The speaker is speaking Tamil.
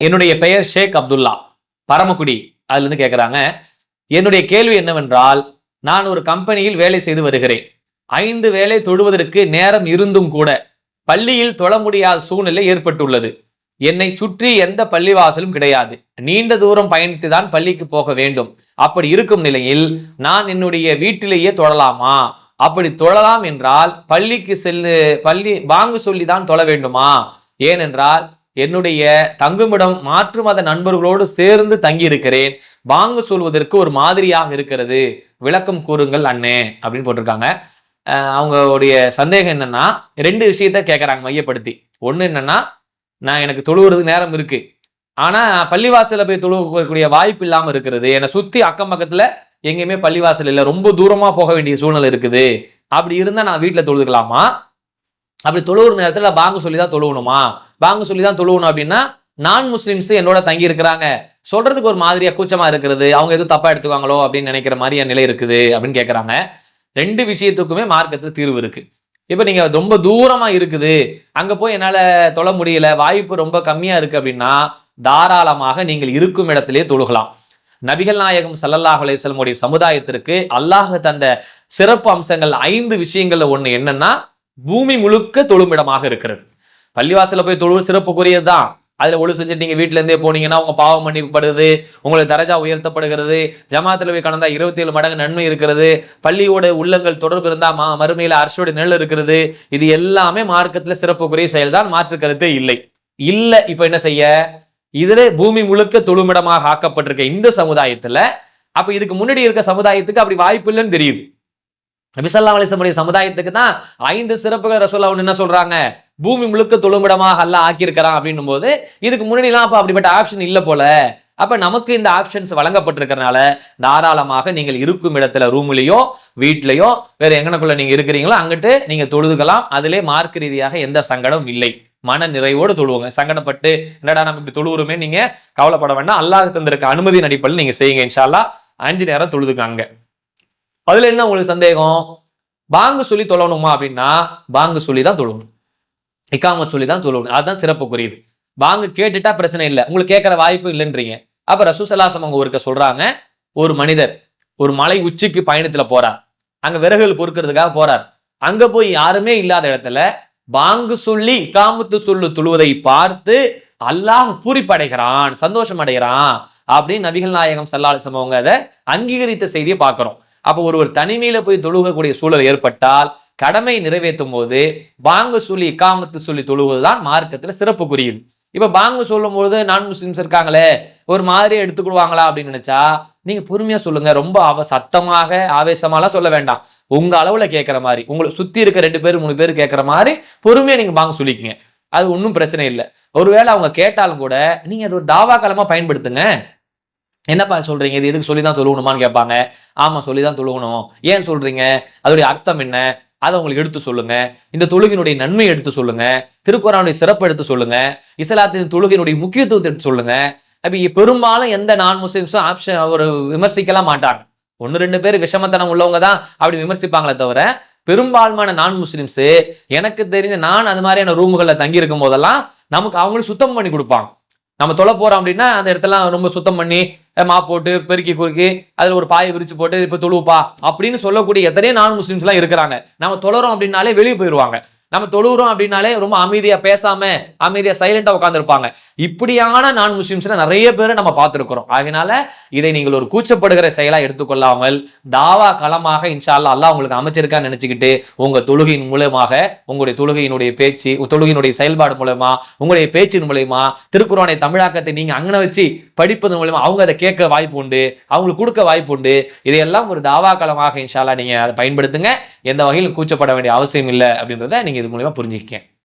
என்னுடைய பெயர் ஷேக் அப்துல்லா. பரமக்குடி அதுலேருந்து கேட்குறாங்க என்னுடைய கேள்வி என்னவென்றால் நான் ஒரு கம்பெனியில் வேலை செய்து வருகிறேன். ஐந்து வேலை தொழுவதற்கு நேரம் இருந்தும் கூட பள்ளியில் தொழ முடியாத சூழ்நிலை ஏற்பட்டுள்ளது. என்னை சுற்றி எந்த பள்ளிவாசலும் கிடையாது. நீண்ட தூரம் பயணித்து தான் பள்ளிக்கு போக வேண்டும். அப்படி இருக்கும் நிலையில் நான் என்னுடைய வீட்டிலேயே தொழலாமா? அப்படி தொழலாம் என்றால் பள்ளிக்கு செல்லு பள்ளி வாங்க சொல்லி தான் தொழ வேண்டுமா? ஏனென்றால் என்னுடைய தங்குமிடம் மாற்று மத நண்பர்களோடு சேர்ந்து தங்கியிருக்கிறேன். வாங்க சொல்வதற்கு ஒரு மாதிரியாக இருக்கிறது. விளக்கம் கூறுங்கள் அண்ணே அப்படின்னு போட்டிருக்காங்க. அவங்களுடைய சந்தேகம் என்னன்னா ரெண்டு விஷயத்த கேட்குறாங்க மையப்படுத்தி. ஒன்று என்னன்னா நான் எனக்கு தொழுவுறதுக்கு நேரம் இருக்கு. ஆனா பள்ளிவாசல்ல போய் தொழுவக்கூடிய வாய்ப்பு இல்லாம இருக்கிறது. என்னை சுத்தி அக்கம் பக்கத்துல எங்கேயுமே பள்ளிவாசல் இல்லை. ரொம்ப தூரமா போக வேண்டிய சூழ்நிலை இருக்குது. அப்படி இருந்தா நான் வீட்டில் தொழுதுக்கலாமா? அப்படி தொழுவுற நேரத்தில் பாங்கு சொல்லி தான் தொழுவணுமா? வாங்க சொல்லி தான் தொழுவணும் அப்படின்னா நான் முஸ்லிம்ஸ் என்னோட தங்கி இருக்கிறாங்க சொல்றதுக்கு ஒரு மாதிரியா கூச்சமா இருக்கிறது அவங்க எதுவும் தப்பா எடுத்துக்குவாங்களோ அப்படின்னு நினைக்கிற மாதிரி என் நிலை இருக்குது அப்படின்னு கேட்கறாங்க ரெண்டு விஷயத்துக்குமே மார்க்கத்துல தீர்வு இருக்கு. இப்போ நீங்க ரொம்ப தூரமா இருக்குது. அங்க போய் என்னால தொழ முடியல. வாய்ப்பு ரொம்ப கம்மியா இருக்கு அப்படின்னா தாராளமாக நீங்கள் இருக்கும் இடத்திலே தொழுகலாம். நபிகள் நாயகம் சல்லல்லாஹ் அலைஹி உடைய சமுதாயத்திற்கு அல்லாஹ் தந்த சிறப்பு அம்சங்கள் ஐந்து விஷயங்கள்ல ஒண்ணு என்னன்னா பூமி முழுக்க தொழுமிடமாக இருக்கிறது. பள்ளிவாசலில் போய் தொழு சிறப்புக்குரியது தான் அதுல ஒழு செஞ்சுட்டு நீங்க வீட்டுல இருந்தே போனீங்கன்னா உங்க பாவம் மன்னிப்படுது உங்களுக்கு தரஜா உயர்த்தப்படுகிறது ஜமாத்துல போய் கடந்தா இருபத்தி ஏழு மடங்கு நன்மை இருக்கிறது பள்ளியோட உள்ளங்கள் தொடர்பு இருந்தா மா மறுமையில அரசோட நெல் இருக்கிறது இது எல்லாமே மார்க்கத்துல சிறப்புக்குரிய செயல்தான் மாற்று கருத்தே இல்லை. இல்ல இப்ப என்ன செய்ய? இதுல பூமி முழுக்க தொழுமிடமாக ஆக்கப்பட்டிருக்க இந்த சமுதாயத்துல அப்ப இதுக்கு முன்னாடி இருக்க சமுதாயத்துக்கு அப்படி வாய்ப்பு இல்லைன்னு தெரியுது. நபிசல்லா அலிசமுடைய சமுதாயத்துக்கு தான் ஐந்து சிறப்புகள் ரசோல்லா ஒன்று என்ன சொல்றாங்க? பூமி முழுக்க தொழுமிடமாக அல்ல ஆக்கியிருக்கிறான் அப்படின்னும் போது இதுக்கு முன்னாடிலாம் அப்போ அப்படிப்பட்ட ஆப்ஷன் இல்லை போல. அப்ப நமக்கு இந்த ஆப்ஷன்ஸ் வழங்கப்பட்டிருக்கிறனால தாராளமாக நீங்கள் இருக்கும் இடத்துல ரூம்லேயோ வீட்லேயோ வேற எங்கனக்குள்ள நீங்க இருக்கிறீங்களோ அங்கிட்டு நீங்க தொழுதுக்கலாம். அதிலே மார்க் ரீதியாக எந்த சங்கடமும் இல்லை. மன நிறைவோடு தொழுவோங்க. சங்கடப்பட்டு என்னடா நம்ம இப்படி தொழுவுருமே நீங்க கவலைப்பட வேண்டாம். அல்லாஹ் தந்திருக்க அனுமதியின் அடிப்படையில் நீங்க செய்யுங்க இன்ஷால்லா அஞ்சு நேரம் தொழுதுக்காங்க. அதுல என்ன உங்களுக்கு சந்தேகம்? பாங்கு சொல்லி தொழணுமா? அப்படின்னா பாங்கு சொல்லி தான் தொழுவணும். இக்காமத் சொல்லி தான் சொல்லணும் அதுதான் சிறப்பு குறியுது வாங்க கேட்டுட்டா பிரச்சனை இல்லை. உங்களுக்கு கேட்குற வாய்ப்பு இல்லைன்றீங்க. அப்ப ரசூசலாசம் அவங்க ஒருக்க சொல்றாங்க ஒரு மனிதர் ஒரு மலை உச்சிக்கு பயணத்துல போறார். அங்க விறகுகள் பொறுக்கிறதுக்காக போறார். அங்க போய் யாருமே இல்லாத இடத்துல பாங்கு சொல்லி இக்காமத்து சொல்லு துழுவதை பார்த்து அல்லாஹ் பூரிப்படைகிறான் சந்தோஷம் அடைகிறான் அப்படின்னு நபிகள் நாயகம் சல்லாலிசம் அவங்க அதை அங்கீகரித்த செய்தியை பார்க்கிறோம். அப்போ ஒரு தனிமையில போய் தொழுகக்கூடிய சூழல் ஏற்பட்டால் கடமை நிறைவேற்றும் போது பாங்கு சொல்லி இக்காமத்து சொல்லி தொழுவது தான் மார்க்கத்தில் மார்க்கத்துல குறியீடு. இப்ப பாங்கு சொல்லும் பொழுது நான் முஸ்லிம்ஸ் இருக்காங்களே ஒரு மாதிரி எடுத்துக்கிடுவாங்களா அப்படின்னு நினைச்சா நீங்க பொறுமையா சொல்லுங்க. ரொம்ப அவ சத்தமாக ஆவேசமாலாம் சொல்ல வேண்டாம். உங்க அளவுல கேட்கிற மாதிரி உங்களை சுத்தி இருக்க ரெண்டு பேர் மூணு பேர் கேட்கிற மாதிரி பொறுமையா நீங்க பாங்கு சொல்லிக்கங்க அது ஒன்றும் பிரச்சனை இல்லை. ஒருவேளை அவங்க கேட்டாலும் கூட நீங்க அது ஒரு தாவா காலமா பயன்படுத்துங்க. என்னப்பா சொல்றீங்க? இது எதுக்கு சொல்லி தான் தொழுகணுமான்னு கேட்பாங்க. ஆமா சொல்லி தான் தொழுகணும் ஏன் சொல்றீங்க? அதோடைய அர்த்தம் என்ன? அதை உங்களுக்கு எடுத்து சொல்லுங்க. இந்த தொழுகினுடைய நன்மை எடுத்து சொல்லுங்க. திருக்குறானுடைய சிறப்பு எடுத்து சொல்லுங்க. இஸ்லாத்தின் தொழுகையினுடைய முக்கியத்துவத்தை எடுத்து சொல்லுங்க. அப்படி பெரும்பாலும் எந்த நான் முஸ்லிம்ஸும் ஆப்ஷன் ஒரு விமர்சிக்கலாம் மாட்டாங்க. ஒன்று ரெண்டு பேர் விஷமத்தனம் உள்ளவங்க தான் அப்படி விமர்சிப்பாங்களே தவிர பெரும்பான்மையான நான் முஸ்லிம்ஸு எனக்கு தெரிஞ்ச நான் அது மாதிரியான ரூம்களில் தங்கியிருக்கும் போதெல்லாம் நமக்கு அவங்களும் சுத்தம் பண்ணி கொடுப்பாங்க. நம்ம தொலை போறோம் அப்படின்னா அந்த இடத்தெல்லாம் ரொம்ப சுத்தம் பண்ணி மா போட்டு பெருக்கி குறுக்கி அதில் ஒரு பாயை விரிச்சு போட்டு இப்போ தொழுவுப்பா அப்படின்னு சொல்லக்கூடிய எத்தனையோ நான் முஸ்லீம்ஸ்லாம் இருக்கிறாங்க. நம்ம தொழுறோம் அப்படின்னாலே வெளியே போயிடுவாங்க நம்ம தொழுகிறோம் அப்படின்னாலே ரொம்ப அமைதியா பேசாம அமைதியா சைலண்டா உட்காந்துருப்பாங்க இப்படியான நான் முஸ்லிம்ஸ்ல நிறைய பேரை நம்ம பார்த்துருக்கிறோம். அதனால இதை நீங்கள் ஒரு கூச்சப்படுகிற செயலா எடுத்துக்கொள்ளாமல் தாவா களமாக இன்ஷால்லா அல்லாஹ் உங்களுக்கு அமைச்சிருக்கான்னு நினைச்சுக்கிட்டு உங்க தொழுகையின் மூலமாக உங்களுடைய தொழுகையினுடைய பேச்சு தொழுகையினுடைய செயல்பாடு மூலமா உங்களுடைய பேச்சின் மூலயமா திருக்குறானை தமிழாக்கத்தை நீங்க அங்கன வச்சு படிப்பதன் மூலமா அவங்க அதை கேட்க வாய்ப்பு உண்டு அவங்களுக்கு கொடுக்க வாய்ப்பு உண்டு. இதையெல்லாம் ஒரு தாவா களமாக இன்ஷால்லா நீங்கள் நீங்க அதை பயன்படுத்துங்க. எந்த வகையிலும் கூச்சப்பட வேண்டிய அவசியம் இல்லை அப்படின்றத நீங்கள் இது மூலிமா புரிஞ்சுக்கேன்